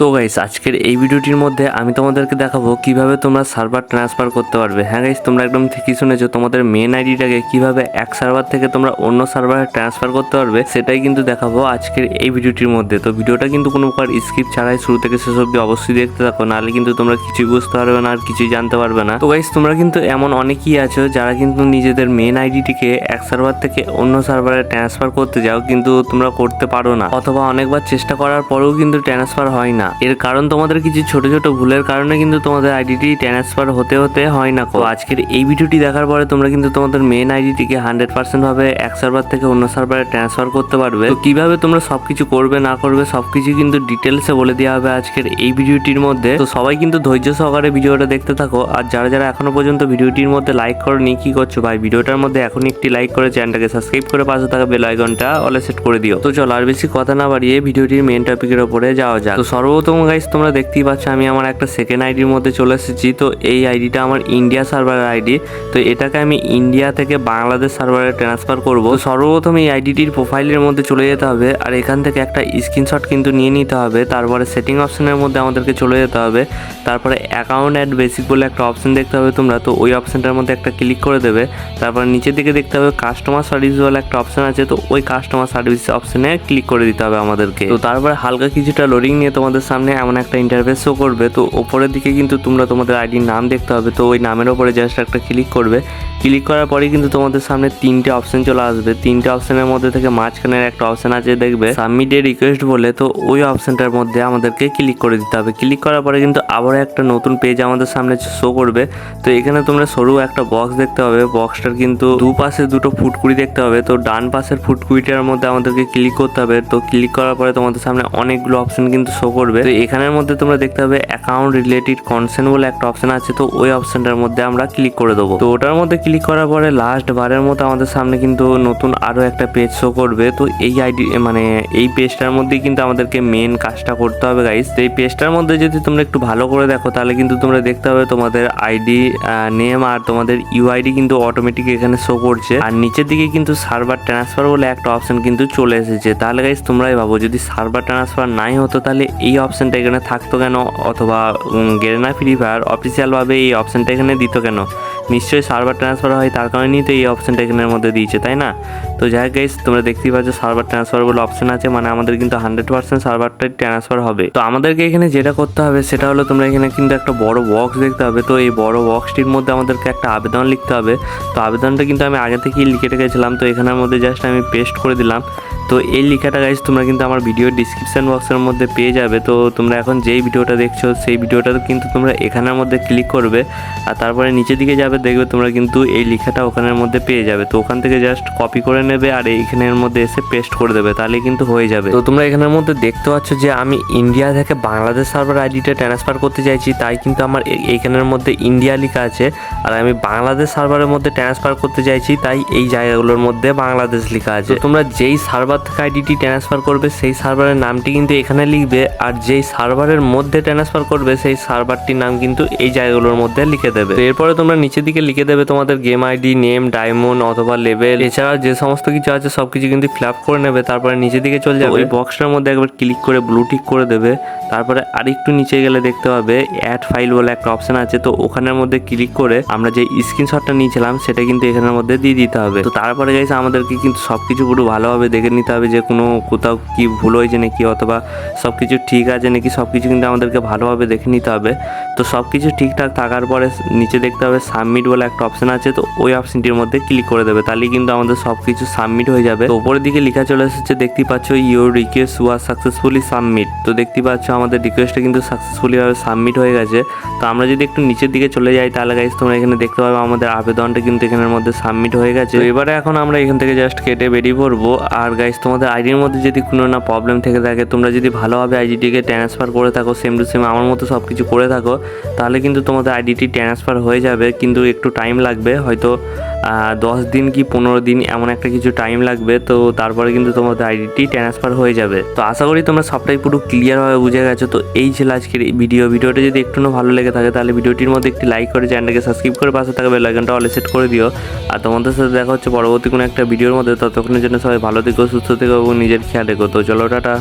তো গাইস আজকের এই ভিডিওটির মধ্যে আমি তোমাদেরকে দেখাবো কীভাবে তোমরা সার্ভার ট্রান্সফার করতে পারবে। হ্যাঁ গাইস তোমরা একদম ঠিকই শুনেছো, তোমাদের মেন আইডিটাকে কীভাবে এক সার্ভার থেকে তোমরা অন্য সার্ভারে ট্রান্সফার করতে পারবে, সেটাই কিন্তু দেখাবো আজকের এই ভিডিওটির মধ্যে। তো ভিডিওটা কিন্তু কোনো প্রকার স্কিপ ছাড়াই শুরু থেকে শেষ অব্দি অবশ্যই দেখতে থাকো, নাহলে কিন্তু তোমরা কিছুই বুঝতে পারবে না আর কিছুই জানতে পারবে না। তো গাইস তোমরা কিন্তু এমন অনেকেই আছো যারা কিন্তু নিজেদের মেন আইডিটিকে এক সার্ভার থেকে অন্য সার্ভারে ট্রান্সফার করতে যাও, কিন্তু তোমরা করতে পারো না। অথবা অনেকবার চেষ্টা করার পরেও কিন্তু ট্রান্সফার হয় না। এর কারণ তোমাদের কিছু ছোট ছোট ভুলের কারণে কিন্তু তোমাদের আইডিটি ট্রান্সফার হতে হতে হয় না। তো আজকের এই ভিডিওটি দেখার পরে তোমরা কিন্তু তোমাদের মেন আইডিটিকে হান্ড্রেড পার্সেন্ট ভাবে এক সার্ভার থেকে অন্য সার্ভারে ট্রান্সফার করতে পারবে। তো কীভাবে তোমরা সবকিছু করবে, না করবে, সবকিছু কিন্তু ডিটেলসে বলে দেওয়া হবে আজকের এই ভিডিওটির মধ্যে। তো সবাই কিন্তু ধৈর্য সহকারে ভিডিওটা দেখতে থাকো। আর যারা যারা এখনও পর্যন্ত ভিডিওটির মধ্যে লাইক করনি, কি করছ ভাই? ভিডিওটার মধ্যে এখন একটি লাইক করে চ্যানেলটাকে সাবস্ক্রাইব করে পাশে থাকা বেল আইকনটা অলে সেট করে দিও। তো চলো আর বেশি কথা না বাড়িয়ে ভিডিওটির মেন টপিকের উপরে যাওয়া যাক। তো সর্বপ্রথম গাইস তোমরা দেখতেই পাচ্ছ, আমি আমার একটা সেকেন্ড আইডির মধ্যে চলে এসেছি। তো এই আইডিটা আমার ইন্ডিয়া সার্ভারের আইডি তো এটাকে আমি ইন্ডিয়া থেকে বাংলাদেশ সার্ভারে ট্রান্সফার করব। সর্বপ্রথম এই আইডিটির প্রোফাইলের মধ্যে চলে যেতে হবে আর এখান থেকে একটা স্ক্রিনশট কিন্তু নিয়ে নিতে হবে। তারপরে সেটিং অপশনের মধ্যে আমাদেরকে চলে যেতে হবে। তারপরে অ্যাকাউন্ট অ্যাড বেসিক বলে একটা অপশন দেখতে হবে তোমরা। তো ওই অপশনটার মধ্যে একটা ক্লিক করে দেবে। তারপরে নিচের দিকে দেখতে হবে কাস্টমার সার্ভিস বলে একটা অপশন আছে। তো ওই কাস্টমার সার্ভিস অপশনে ক্লিক করে দিতে হবে আমাদেরকে। তো তারপরে হালকা কিছুটা লোডিং নিয়ে তোমাদের সামনে এমন একটা ইন্টারফেস শো করবে, তো ওপরের দিকে কিন্তু তোমরা তোমাদের আইডির নাম দেখতে হবে, তো ওই নামের ওপরে জাস্ট একটা ক্লিক করবে। ক্লিক করার পরে কিন্তু তোমাদের সামনে তিনটে অপশন চলে আসবে। তিনটে অপশনের মধ্যে থেকে মাঝখানের একটা অপশন আছে দেখবে সাবমিট রিকোয়েস্ট বলে, তো ওই অপশনটার মধ্যে আমাদেরকে ক্লিক করে দিতে হবে। ক্লিক করার পরে কিন্তু আবার একটা নতুন পেজ আমাদের সামনে শো করবে। তো এখানে তোমরা সরু একটা বক্স দেখতে হবে বক্সটার কিন্তু দুপাশে দুটো ফুটকুড়ি দেখতে হবে, তো ডান পাশের ফুটকুড়িটার মধ্যে আমাদেরকে ক্লিক করতে হবে। তো ক্লিক করার পরে তোমাদের সামনে অনেকগুলো অপশন কিন্তু শো করবে। তো এখানের মধ্যে তোমরা দেখতে হবে অ্যাকাউন্ট রিলেটেড কনসেন্ট বলে একটা অপশন আছে। তো ওই অপশনটার মধ্যে আমরা ক্লিক করে দেবো। তো ওটার মধ্যে ক্লিক করার পরে লাস্ট বারের মতো আমাদের সামনে কিন্তু নতুন আরও একটা পেজ শো করবে। তো এই আইডি মানে এই পেজটার মধ্যেই কিন্তু আমাদেরকে মেন কাজটা করতে হবে গাইস তো এই পেজটার মধ্যে যদি তোমরা একটু ভালো করে দেখো, তাহলে কিন্তু তোমরা দেখতে হবে তোমাদের আইডি নেম আর তোমাদের ইউআইডি কিন্তু অটোমেটিক এখানে শো করছে। আর নিচের দিকে কিন্তু সার্ভার ট্রান্সফার বলে একটা অপশন কিন্তু চলে এসেছে। তাহলে গাইস তোমরাই ভাবো, যদি সার্ভার ট্রান্সফার নাই হতো তাহলে এই অপশনটা এখানে থাকতো কেন? অথবা গেরেনা ফ্রি ফায়ার অফিসিয়ালভাবে এই অপশানটা এখানে দিত কেন? নিশ্চয়ই সার্ভার ট্রান্সফার হয়, তার কারণেই তো এই অপশানটা এখানের মধ্যে দিয়েছে, তাই না? তো যাই গাইস তোমরা দেখতেই পাচ্ছ সার্ভার ট্রান্সফার বলে অপশন আছে মানে আমাদের কিন্তু হান্ড্রেড পার্সেন্ট সার্ভারটাই ট্রান্সফার হবে। তো আমাদেরকে এখানে যেটা করতে হবে, সেটা হলো তোমরা এখানে কিন্তু একটা বড় বক্স দেখতে হবে তো এই বড় বক্সটির মধ্যে আমাদেরকে একটা আবেদন লিখতে হবে। তো আবেদনটা কিন্তু আমি আগে থেকেই লিখে রেখেছিলাম, তো এখানের মধ্যে জাস্ট আমি পেস্ট করে দিলাম। তো এই লেখাটা গাইজ তোমরা কিন্তু আমার ভিডিও ডিসক্রিপশন বক্সের মধ্যে পেয়ে যাবে। তো তোমরা এখন যেই ভিডিওটা দেখছ, সেই ভিডিওটা কিন্তু তোমরা এখানের মধ্যে ক্লিক করবে। আর তারপরে নিচের দিকে যাবে দেখবে তোমরা কিন্তু এই লেখাটা ওখানের মধ্যে পেয়ে যাবে। তো ওখান থেকে জাস্ট কপি করে নেবে আর এইখানের মধ্যে এসে পেস্ট করে দেবে তাহলে কিন্তু হয়ে যাবে। তো তোমরা এখানের মধ্যে দেখতে পাচ্ছ যে আমি ইন্ডিয়া থেকে বাংলাদেশ সার্ভার আইডিটা ট্রান্সফার করতে চাইছি, তাই কিন্তু আমার এইখানের মধ্যে ইন্ডিয়া লেখা আছে। আর আমি বাংলাদেশ সার্ভারের মধ্যে ট্রান্সফার করতে চাইছি, তাই এই জায়গাগুলোর মধ্যে বাংলাদেশ লেখা আছে। তোমরা যেই সার্ভার থেকে আইডিটি ট্রান্সফার করবে, সেই সার্ভারের নামটি কিন্তু এখানে লিখবে। আর যেই সার্ভারের মধ্যে ট্রান্সফার করবে, সেই সার্ভারটির নাম কিন্তু এই জায়গাগুলোর মধ্যে লিখে দেবে। এরপরে তোমরা নিচের দিকে লিখে দেবে তোমাদের গেম আইডি নেম ডায়মন্ড অথবা লেভেল এছাড়া যে সমস্ত কিছু আছে সব কিছু কিন্তু ফিল আপ করে নেবে তারপরে নিচের দিকে চলে যাবে। ওই বক্সটার মধ্যে একবার ক্লিক করে ব্লু টিক করে দেবে। তারপরে আরেকটু নিচে গেলে দেখতে পাবে অ্যাড ফাইল বলে একটা অপশন আছে। তো ওখানের মধ্যে ক্লিক করে আমরা যে স্ক্রিনশটটা নিয়েছিলাম, সেটা কিন্তু এখানের মধ্যে দিয়ে দিতে হবে। তো তারপরে গাইছে আমাদেরকে কিন্তু সব কিছু পুরো ভালোভাবে দেখে নিতে হবে যে কোনো কোথাও কি ভুল হয়েছে নাকি, অথবা সব কিছু ঠিক আছে নাকি সব কিছু কিন্তু আমাদেরকে ভালোভাবে দেখে নিতে হবে। তো সব কিছু ঠিকঠাক থাকার পরে নিচে দেখতে হবে সাবমিট বলে একটা অপশন আছে। তো ওই অপশনটির মধ্যে ক্লিক করে দেবে। তাহলে কিন্তু আমাদের সব কিছু সাবমিট হয়ে যাবে। তো উপরের দিকে লেখা চলে এসেছে, দেখতে পাচ্ছ your request was successfully submit তো দেখতে পাচ্ছ আমাদের রিকোয়েস্টটা কিন্তু সাকসেসফুলি ভাবে সাবমিট হয়ে গেছে। তো আমরা যদি একটু নিচের দিকে চলে যাই তাহলে গাইজ তোমরা এখানে দেখতে পাবে আমাদের আবেদনটা কিন্তু এখানের মধ্যে সাবমিট হয়ে গেছে। তো এবারে এখন আমরা এখান থেকে জাস্ট কেটে বেরিয়ে পড়ব। আর গাইজ তোমাদের আইডির মধ্যে যদি কোনো না প্রবলেম থেকে থাকে, তোমরা যদি ভালোভাবে আইডিটিকে ট্রান্সফার করে থাকো সেম টু সেম আমার মতো সব কিছু করে থাকো, তাহলে কিন্তু তোমাদের আইডিটি ট্রান্সফার হয়ে যাবে। কিন্তু একটু টাইম লাগবে, হয়তো দশ দিন কি পনেরো দিন এমন একটা কিছু টাইম লাগবে, তো তারপরে কিন্তু তোমাদের আইডিটি ট্রান্সফার হয়ে যাবে। তো আশা করি তোমরা সবটাই পুরো ক্লিয়ারভাবে বুঝে গেছো। তো এই ছিল আজকের এই ভিডিও ভিডিওটা যদি একটু ভালো লেগে থাকে, তাহলে ভিডিওটির মধ্যে একটি লাইক করে চ্যানেলটাকে সাবস্ক্রাইব করে পাশে থাকা বেল আইকনটা অলে সেট করে দিও। আর তোমাদের সাথে দেখা হচ্ছে পরবর্তী কোনো একটা ভিডিওর মধ্যে। ততক্ষণের জন্য সবাই ভালো থেকো, সুস্থ থেকো এবং নিজের খেয়াল রেখো। তো চলো, টাটা।